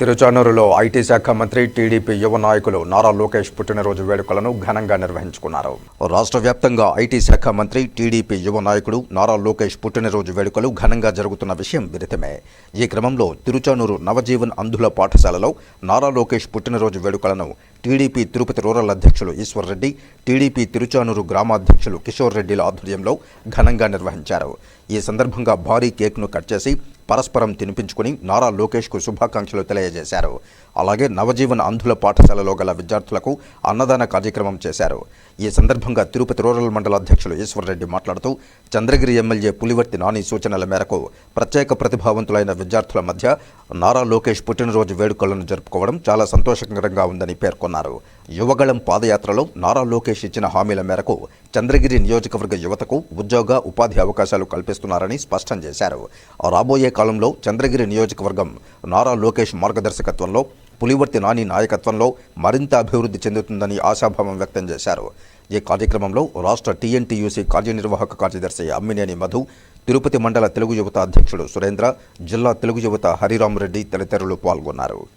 తిరుచానూరులో IT శాఖ మంత్రి TDP యువ నాయకులు నారా లోకేష్ పుట్టినరోజు వేడుకలను ఘనంగా నిర్వహించుకున్నారు. రాష్ట్ర వ్యాప్తంగా ఐటీ శాఖ మంత్రి టీడీపీ యువ నాయకుడు నారా లోకేష్ పుట్టినరోజు వేడుకలు ఘనంగా జరుగుతున్న విషయం విదితమే. ఈ క్రమంలో తిరుచానూరు నవజీవన్ అంధుల పాఠశాలలో నారా లోకేష్ పుట్టినరోజు వేడుకలను టీడీపీ తిరుపతి రూరల్ అధ్యక్షులు ఈశ్వర్ రెడ్డి టీడీపీ తిరుచానూరు గ్రామాధ్యక్షులు కిషోర్ రెడ్డిల ఆధ్వర్యంలో ఘనంగా నిర్వహించారు. ఈ సందర్భంగా భారీ కేక్ను కట్ చేసి పరస్పరం తినిపించుకుని నారా లోకేష్కు శుభాకాంక్షలు తెలియజేశారు. అలాగే నవజీవన అంధుల పాఠశాలలో గల విద్యార్థులకు అన్నదాన కార్యక్రమం చేశారు. ఈ సందర్భంగా తిరుపతి రూరల్ మండల అధ్యక్షులు ఈశ్వర్రెడ్డి మాట్లాడుతూ చంద్రగిరి ఎమ్మెల్యే పులివర్తి నాని సూచనల మేరకు ప్రత్యేక ప్రతిభావంతులైన విద్యార్థుల మధ్య నారా లోకేష్ పుట్టినరోజు వేడుకలను జరుపుకోవడం చాలా సంతోషకరంగా ఉందని పేర్కొన్నారు. యువగళం పాదయాత్రలో నారా లోకేష్ ఇచ్చిన హామీల మేరకు చంద్రగిరి నియోజకవర్గ యువతకు ఉద్యోగ ఉపాధి అవకాశాలు కల్పిస్తున్నారని స్పష్టం చేశారు. రాబోయే కాలంలో చంద్రగిరి నియోజకవర్గం నారా లోకేష్ మార్గదర్శకత్వంలో పులివర్తి నాని నాయకత్వంలో మరింత అభివృద్ధి చెందుతుందని ఆశాభావం వ్యక్తం చేశారు. ఈ కార్యక్రమంలో రాష్ట్ర టీఎన్టీయూసీ కార్యనిర్వాహక కార్యదర్శి అమ్మినేని మధు తిరుపతి మండల తెలుగు యువత అధ్యక్షుడు సురేంద్ర జిల్లా తెలుగు యువత హరిరామ్ రెడ్డి తదితరులు పాల్గొన్నారు.